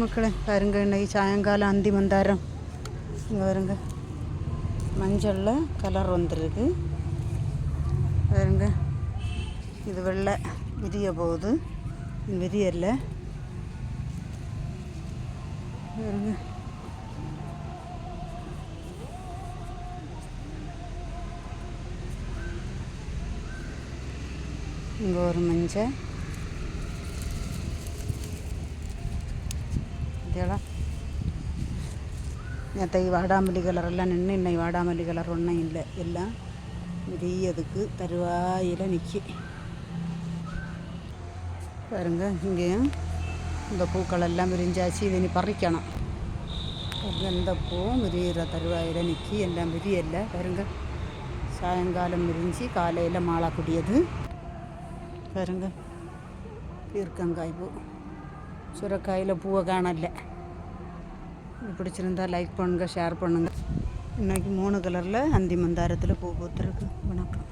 மக்களே. பாருங்க இன்னைக்கு சாயங்காலம் அந்தி வந்தாரம் இங்கே வருங்க மஞ்சளில் கலர் வந்துருக்கு. பாருங்க. இது வெள்ளை. விரிய போகுது. இது விரியல்ல பாருங்க. இங்கே ஒரு மஞ்சள். இதெல்லாம் நேற்றைக்கு வாடாமல்லி கலர் எல்லாம் நின்று இன்னைக்கு வாடாமல்லி கலர் ஒன்றும் இல்லை எல்லாம் விரியதுக்கு தருவாயில் நிற்கி பாருங்க இங்கேயும் இந்த பூக்கள் எல்லாம் விரிஞ்சாச்சு இது இனி பறிக்கணும் பாருங்க, பூவும் விரிகிற தருவாயில் நிற்கி எல்லாம் விரியல்ல பாருங்க சாயங்காலம் விரிஞ்சு காலையில் மாலை குடியது பாருங்க பீர்க்கங்காய் பூ சுரக்காயில் பூவை காணலை பிடிச்சிருந்தா லைக் பண்ணுங்கள் ஷேர் பண்ணுங்கள் இன்றைக்கி மூணு கலரில் அந்தி மந்தாரத்தில் பூ பூத்துருக்கு. வணக்கம்.